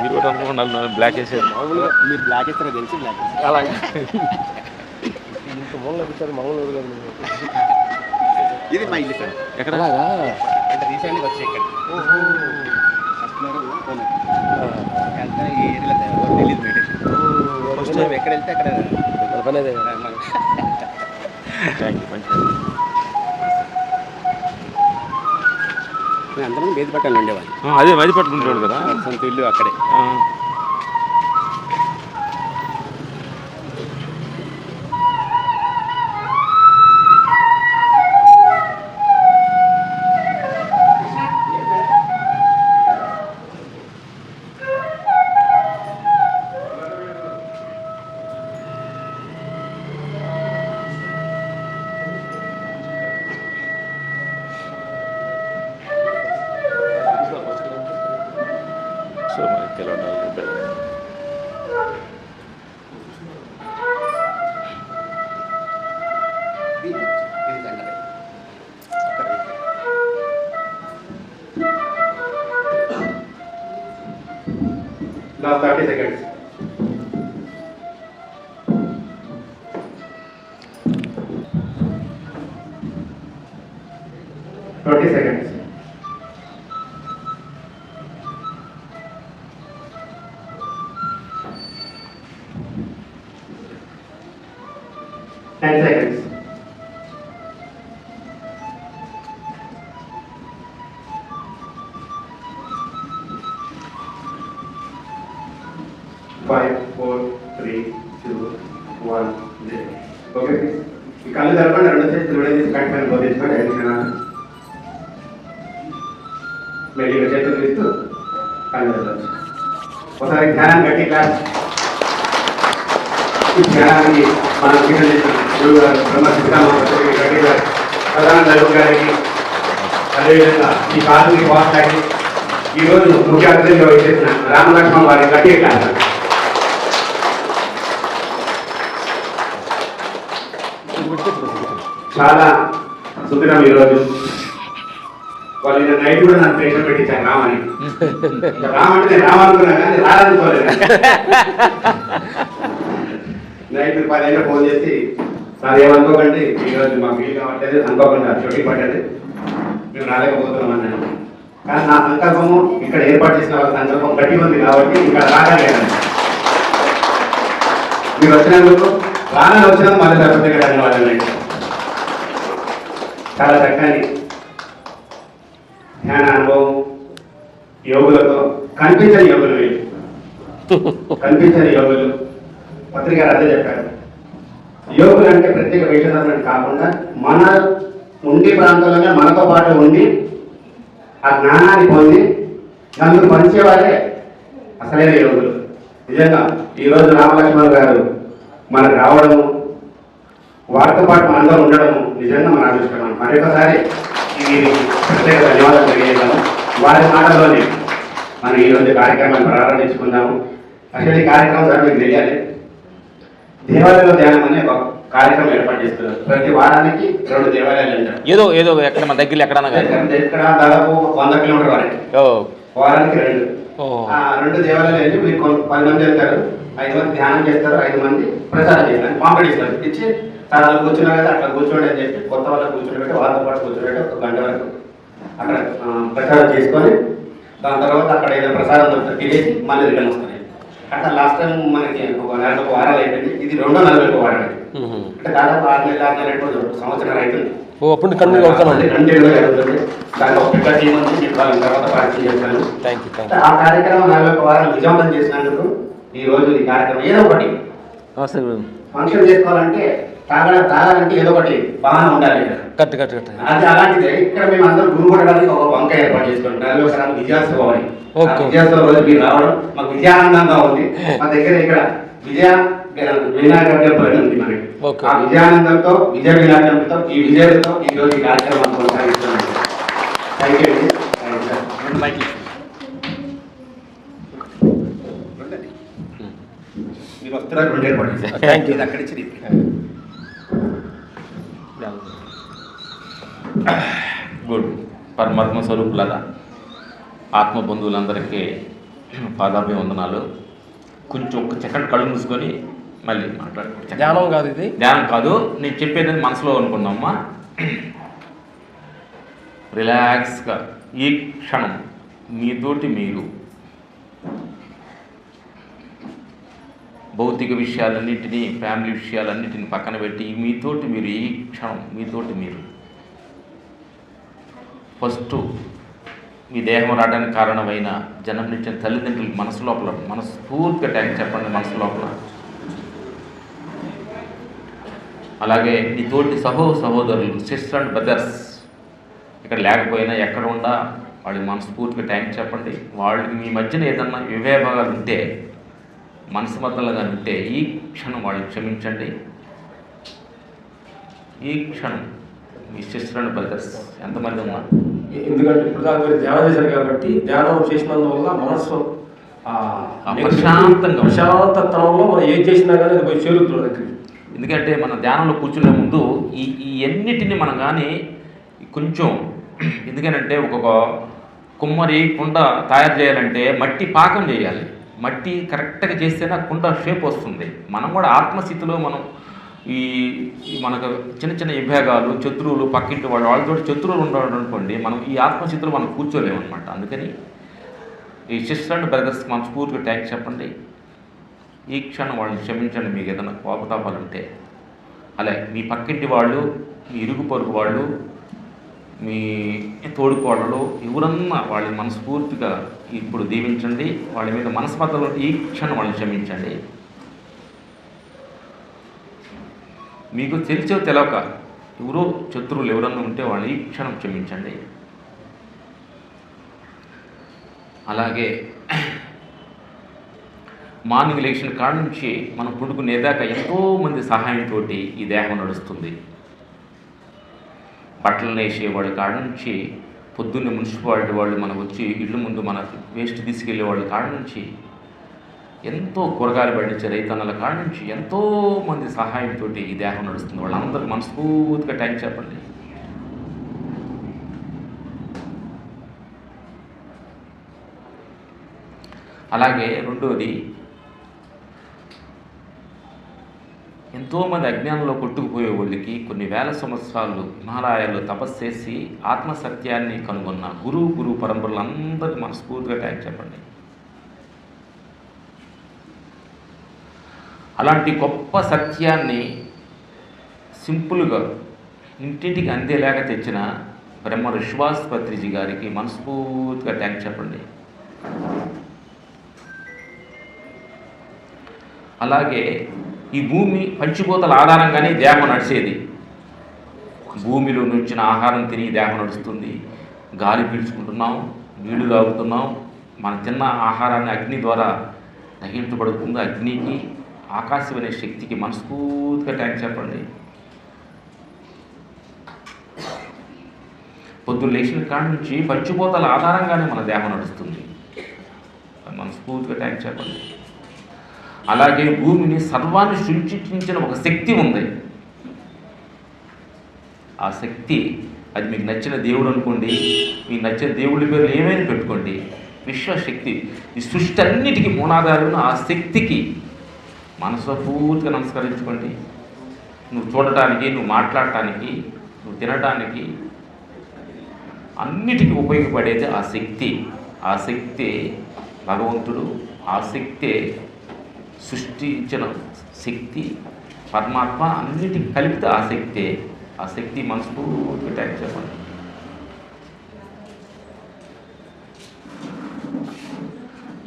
మీరు కూడా అనుకుంటున్నారు బ్లాక్ వేసేది మామూలుగా మీరు బ్లాక్ ఇస్తారో తెలిసి బ్లాక్ అలాగే. ఇంత మూలలో కూర్చొని మామూలు ఊరు కాదు. ఇది మా ఇల్లు సార్. ఎక్కడ? అంటే రీసెంట్గా వచ్చి ఇక్కడ. ఫస్ట్ ఫ్లోర్ ఓనర్ వెళ్తే ఈ ఏరియాలో తెలియదు మెడిటేషన్ ఫస్ట్ టైం ఎక్కడ వెళ్తే అక్కడ యూ మంచిది మేము అందరం బేది పట్టాలి ఉండేవాళ్ళు. అదే మది పట్టుకుంటాడు కదా. సొంత ఇల్లు అక్కడే. Colonel Bill. 30 seconds. Thirty seconds. Five four three two one zero okay ఈ కళ్ళు తెరపండి రెండు చేతులు విడదీసి కట్ పైన బోధించుకొని ఐదు క్షణాలు మెల్లిగా చేతులు తీస్తూ కళ్ళు తెరవచ్చు ఒకసారి ధ్యానం గట్టి క్లాస్. ఈ ధ్యానానికి మనం కింద గురువు గారు బ్రహ్మ సిద్ధాంత గట్టి గారు ప్రధాన దైవం గారికి అదేవిధంగా ఈ కాలుకి వాస్తాకి ఈరోజు ముఖ్య అతిథిగా వచ్చేసిన రామలక్ష్మణ్ వారి గట్టి క్లాస్ చాలా సుదినం ఈరోజు. వాళ్ళు నిన్న నైట్ కూడా నన్ను ప్రేషర్ పెట్టించాను రామని. రామంటే నేను రామనుకున్నా కానీ రాదనుకోలేదు. నైట్ పది ఫోన్ చేసి సార్ ఏమనుకోకండి ఈరోజు మా ఫీల్ కావట్లేదు అనుకోకుండా చోటీ పడ్డది. మేము రాలేకపోతున్నాం అన్నాను కానీ నా సంకల్పము ఇక్కడ ఏర్పాటు చేసిన వాళ్ళ సంకల్పం గట్టి ఉంది కాబట్టి ఇక్కడ రాగలిగాను మీరు వచ్చినందుకు రానని వచ్చినా మళ్ళీ లేకపోతే వాళ్ళు ధన్యవాదాలు చాలా చక్కని ధ్యాన అనుభవం యోగులతో కనిపించని యోగులు వీళ్ళు. కనిపించని యోగులు. పత్రిక అదే చెప్పారు. యోగులు అంటే ప్రత్యేక వేషధారణ కాకుండా మన ఉండే ప్రాంతంలోనే మనతో పాటు ఉండి ఆ జ్ఞానాన్ని పొంది నన్ను పంచేవారే అసలైన యోగులు. నిజంగా ఈరోజు రామలక్ష్మణ్ గారు మనకు రావడము వారితో పాటు మనందరం ఉండడము నిజంగా మన అదృష్టం మరొకసారి ప్రత్యేక ధన్యవాదాలు తెలియజేద్దాము. వారి మాటల్లోనే మనం ఈరోజు కార్యక్రమాన్ని ప్రారంభించుకుందాము. అసలు ఈ కార్యక్రమం సార్ మీకు తెలియాలి. దేవాలయంలో ధ్యానం అనే ఒక కార్యక్రమం ఏర్పాటు చేస్తున్నారు. ప్రతి వారానికి రెండు దేవాలయాలు ఉంటారు ఏదో ఏదో ఎక్కడ మన దగ్గర ఇక్కడ దాదాపు వంద కిలోమీటర్ వరకు వారానికి రెండు. రెండు దేవాలయాలు వెళ్ళి మీరు పది మంది వెళ్తారు. ఐదు మంది ధ్యానం చేస్తారు. ఐదు మంది ప్రచారం చేస్తారు. పాంపడి ఇస్తారు ఇచ్చి సార్ వాళ్ళు కూర్చున్నారు కదా అట్లా కూర్చోండి అని చెప్పి కొత్త వాళ్ళకి కూర్చోబెట్టి వాళ్ళతో పాటు కూర్చోబెట్టి ఒక గంట వరకు అక్కడ ప్రచారం చేసుకొని దాని తర్వాత అక్కడ ఏదైనా ప్రసాదం దొరికితే తినేసి మళ్ళీ రిటర్న్ వస్తారు అట్లా లాస్ట్ టైం మనకి ఒక ఒక వారాలు అయిపోయింది. ఇది రెండో నలభై ఒక వారం అంటే దాదాపు ఆరు నెలలు ఆరు నెలలు సంవత్సరం అవుతుంది ఓ అప్పుడు కంటిన్యూ అవుతామండి కంటిన్యూగా జరుగుతుంది దాంట్లో ఒక పెద్ద టీం ఉంది. మీకు వాళ్ళ తర్వాత పరిచయం చేస్తాను. థ్యాంక్ యూ థ్యాంక్ ఆ కార్యక్రమం నలభై ఒక వారం విజయవంతం చేసినందుకు ఈ రోజు ఈ కార్యక్రమం ఏదో ఒకటి. ఫంక్షన్ చేసుకోవాలంటే తాగ తాగాలంటే ఏదో ఒకటి బాగా ఉండాలి. Correct correct correct. అది అలాంటిదే. ఇక్కడ మేము అందరూ గురువు కొట్టడానికి ఒక వంక ఏర్పాటు చేసుకుంటాం నలభై ఒకసారి విజయోత్సవం అని. విజయోత్సవం రోజు మీరు రావడం మాకు విజయానందంగా ఉంది. మా దగ్గర ఇక్కడ విజయ వినాయక టెంపుల్ ఉంది మనకి. ఓకే. ఆ విజయానందంతో విజయ వినాయక టెంపుల్తో ఈ విజయంతో ఈ రోజు ఈ కార్యక్రమం కొనసాగిస్తున్నాం. థ్యాంక్ యూ అండి థ్యాంక్ యూ సార్ మైక్ మీరు వస్తున్నారు రెండు అక్కడి నుంచి ఇది. గుడ్ పరమాత్మ స్వరూపులరా ఆత్మ బంధువులందరికీ పాదాభివందనాలు. కొంచెం ఒక సెకండ్ కళ్ళు మూసుకొని మళ్ళీ మాట్లాడుకుంటాం ధ్యానం కాదు ఇది. ధ్యానం కాదు. నేను చెప్పేది మనసులో అనుకున్నామ్మా రిలాక్స్గా ఈ క్షణం మీతోటి మీరు భౌతిక విషయాలన్నింటినీ ఫ్యామిలీ విషయాలన్నింటినీ పక్కన పెట్టి మీతోటి మీరు ఈ క్షణం మీతోటి మీరు ఫస్ట్ మీ దేహం రావడానికి కారణమైన జన్మనిచ్చిన తల్లిదండ్రులకి మనసు లోపల మనస్ఫూర్తిగా ట్యాంక్ చెప్పండి మనసు లోపల. అలాగే నీ తోటి సహో సహోదరులు సిస్టర్ అండ్ బ్రదర్స్ ఇక్కడ లేకపోయినా ఎక్కడ ఉండా వాళ్ళకి మనస్ఫూర్తిగా ట్యాంక్ చెప్పండి. వాళ్ళకి మీ మధ్యన ఏదన్నా వివేభాగాలు ఉంటే మనసు మద్దలుగా ఉంటే ఈ క్షణం వాళ్ళని క్షమించండి. ఈ క్షణం మీ సిస్టర్ అండ్ బ్రదర్స్ ఎంతమంది ఉన్నారు? ఎందుకంటే ఇప్పుడు దాకా మీరు ధ్యానం చేశారు కాబట్టి ధ్యానం చేసినందువల్ల మనసు ఆ ఆ ప్రశాంతంగా ఉంది. ప్రశాంతత్వంలో మనం ఏం చేసినా కానీ అది పోయి చేరుతుంది దగ్గరికి ఎందుకంటే మన ధ్యానంలో కూర్చునే ముందు ఈ ఈ అన్నిటిని మనం కానీ కొంచెం ఎందుకనంటే ఒక్కొక్క కుమ్మరి కుండ తయారు చేయాలంటే మట్టి పాకం చేయాలి. మట్టి కరెక్ట్గా చేస్తేనే కుండ షేప్ వస్తుంది. మనం కూడా ఆత్మస్థితిలో మనం ఈ ఈ మనకు చిన్న చిన్న విభేగాలు శత్రువులు పక్కింటి వాళ్ళు వాళ్ళతో శత్రువులు ఉండడం అనుకోండి మనం ఈ ఆత్మస్థితిలో మనం కూర్చోలేము అనమాట అందుకని ఈ సిస్టర్ అండ్ బ్రదర్స్కి మనస్ఫూర్తిగా ట్యాంక్ చెప్పండి. ఈ క్షణం వాళ్ళని క్షమించండి మీకు ఏదైనా కోపతాపాలు ఉంటే అలాగే మీ పక్కింటి వాళ్ళు మీ ఇరుగు పొరుగు వాళ్ళు మీ తోడుకోడలు ఎవరన్నా వాళ్ళని మనస్ఫూర్తిగా ఇప్పుడు దీవించండి. వాళ్ళ మీద మనస్పతలు ఈ క్షణం వాళ్ళని క్షమించండి. మీకు తెలిసో తెలవక ఎవరో శత్రువులు ఎవరన్నా ఉంటే వాళ్ళని ఈ క్షణం క్షమించండి. అలాగే మార్నింగ్ లేచిన కాడ నుంచి మనం పుడుకునేదాకా ఎంతోమంది సహాయంతో ఈ దేహం నడుస్తుంది. బట్టలు నేసేవాడి కాడ నుంచి పొద్దున్నే మున్సిపాలిటీ వాళ్ళు మనకు వచ్చి ఇళ్ళు ముందు మన వేస్ట్ తీసుకెళ్ళే వాళ్ళ కాడ నుంచి ఎంతో కూరగాయలు పండించే రైతన్నల కాడ నుంచి ఎంతో మంది సహాయంతో ఈ దేహం నడుస్తుంది. వాళ్ళందరికీ మనస్ఫూర్తిగా టైం చెప్పండి. అలాగే రెండోది ఎంతోమంది అజ్ఞానంలో కొట్టుకుపోయే వాళ్ళకి కొన్ని వేల సంవత్సరాలు హిమాలయాల్లో తపస్సు చేసి ఆత్మసత్యాన్ని కనుగొన్న గురువు గురువు పరంపరలు అందరికీ మనస్ఫూర్తిగా ట్యాంక్ చెప్పండి. అలాంటి గొప్ప సత్యాన్ని సింపుల్గా ఇంటింటికి అందేలాగా తెచ్చిన బ్రహ్మ విశ్వాస్ పత్రిజీ గారికి మనస్ఫూర్తిగా ట్యాంక్ చెప్పండి. అలాగే ఈ భూమి పంచిపోతల ఆధారంగానే దేహం నడిచేది. భూమిలో నుంచిన ఆహారం తిని దేహం నడుస్తుంది. గాలి పీల్చుకుంటున్నాం నీళ్ళు తాగుతున్నాం. మన తిన్న ఆహారాన్ని అగ్ని ద్వారా దహించబడుతుంది అగ్నికి ఆకాశం అనే శక్తికి మనస్ఫూర్తిగా ట్యాంక్ చెప్పండి. పొద్దున్న లేచిన కాడ నుంచి పంచిపోతల ఆధారంగానే మన దేహం నడుస్తుంది. మనస్ఫూర్తిగా ట్యాంక్ చెప్పండి. అలాగే భూమిని సర్వాన్ని సృష్టించిన ఒక శక్తి ఉంది. ఆ శక్తి అది మీకు నచ్చిన దేవుడు అనుకోండి మీకు నచ్చిన దేవుడి పేర్లు ఏమైనా పెట్టుకోండి విశ్వశక్తి ఈ సృష్టి అన్నిటికీ మూలాధారం ఆ శక్తికి మనసు పూర్తిగా నమస్కరించుకోండి. నువ్వు చూడటానికి నువ్వు మాట్లాడటానికి నువ్వు తినటానికి అన్నిటికీ ఉపయోగపడేది ఆ శక్తి. ఆ శక్తి భగవంతుడు ఆ శక్తే సృష్టించిన శక్తి పరమాత్మ అన్నిటికి కలిపితే ఆ శక్తే. ఆ శక్తి మనసుకు ట్యాక్ చెప్పండి.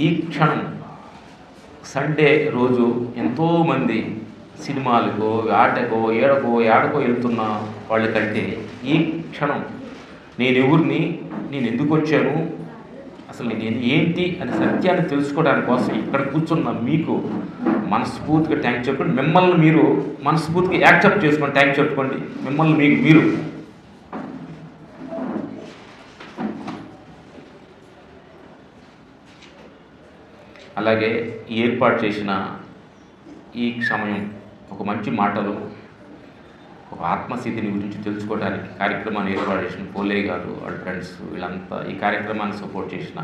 ఈ క్షణం సండే రోజు ఎంతోమంది సినిమాలకు ఆటకో ఏడకో ఏడకో వెళ్తున్న వాళ్ళ కంటే ఈ క్షణం నేను ఎవరిని నేను ఎందుకు వచ్చాను అసలు నేను ఏంటి అనే సత్యాన్ని తెలుసుకోవడానికి కోసం ఇక్కడ కూర్చున్న మీకు మనస్ఫూర్తిగా ట్యాంక్ చెప్పండి. మిమ్మల్ని మీరు మనస్ఫూర్తిగా యాక్సెప్ట్ చేసుకోండి ట్యాంక్ చెప్పుకోండి. మిమ్మల్ని మీకు మీరు అలాగే ఏర్పాటు చేసిన ఈ సమయం ఒక మంచి మాటలు ఒక ఆత్మస్థితిని గురించి తెలుసుకోవడానికి కార్యక్రమాన్ని ఏర్పాటు చేసిన పోలే గారు వాళ్ళ ఫ్రెండ్స్ వీళ్ళంతా ఈ కార్యక్రమాన్ని సపోర్ట్ చేసిన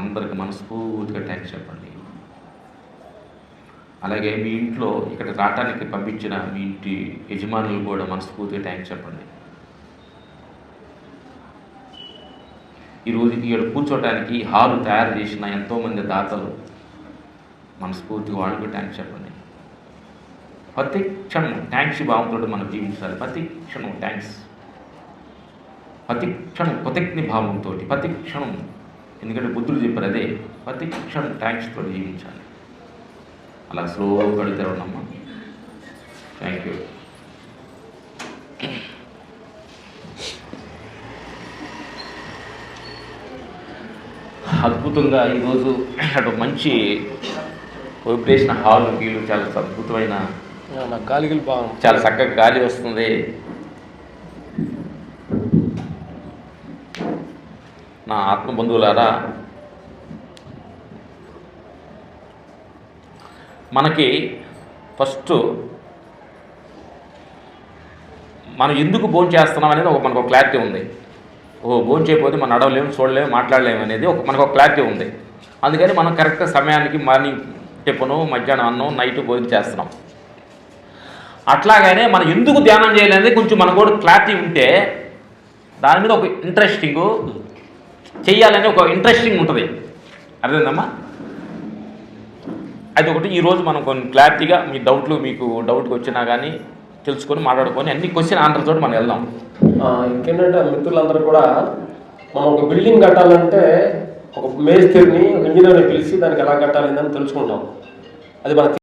అందరికి మనస్ఫూర్తిగా థ్యాంక్స్ చెప్పండి. అలాగే మీ ఇంట్లో ఇక్కడ రావటానికి పంపించిన మీ ఇంటి యజమానులు కూడా మనస్ఫూర్తిగా థ్యాంక్స్ చెప్పండి. ఈరోజు ఇక్కడ కూర్చోవటానికి హాలు తయారు చేసిన ఎంతోమంది దాతలు మనస్ఫూర్తిగా వాళ్ళకి థ్యాంక్స్ చెప్పండి. ప్రతి క్షణం థ్యాంక్స్ భావంతో మనం జీవించాలి. ప్రతి క్షణం థ్యాంక్స్ ప్రతి క్షణం కృతజ్ఞ భావంతో ప్రతి క్షణం ఎందుకంటే బుద్ధుడు చెప్పారు అదే ప్రతి క్షణం థ్యాంక్స్తో జీవించాలి. అలా స్లోగా కడుగుతారు ఉన్నమ్మా థ్యాంక్ యూ అద్భుతంగా ఈరోజు అటు మంచి వైబ్రేషన్ హాల్ గీలు చాలా అద్భుతమైన బాగుంది చాలా చక్కగా గాలి వస్తుంది. నా ఆత్మ బంధువులారా మనకి ఫస్ట్ మనం ఎందుకు భోజనం చేస్తున్నాం అనేది ఒక మనకు ఒక క్లారిటీ ఉంది. ఓ భోజనం చేయకపోతే మనం నడవలేము చూడలేము మాట్లాడలేము అనేది ఒక మనకు ఒక క్లారిటీ ఉంది. అందుకని మనం కరెక్ట్ సమయానికి మార్నింగ్ టిఫను మధ్యాహ్నం అన్నం నైట్ భోజనం చేస్తున్నాం. అట్లాగనే మనం ఎందుకు ధ్యానం చేయాలనేది కొంచెం మనకు కూడా క్లారిటీ ఉంటే దాని మీద ఒక ఇంట్రెస్టింగ్ చెయ్యాలని ఒక ఇంట్రెస్టింగ్ ఉంటుంది. అర్థమైందమ్మా? అది ఒకటి. ఈరోజు మనం కొన్ని క్లారిటీగా మీ డౌట్లు మీకు డౌట్కి వచ్చినా కానీ తెలుసుకొని మాట్లాడుకొని అన్ని క్వశ్చన్ ఆన్సర్ తోటి మనం వెళ్దాం. ఇంకేంటంటే మిత్రులందరూ కూడా మనం ఒక బిల్డింగ్ కట్టాలంటే ఒక మేస్త్రిని ఇంజనీర్ని పిలిచి దానికి ఎలా కట్టాలి అని తెలుసుకుంటాం. అది మన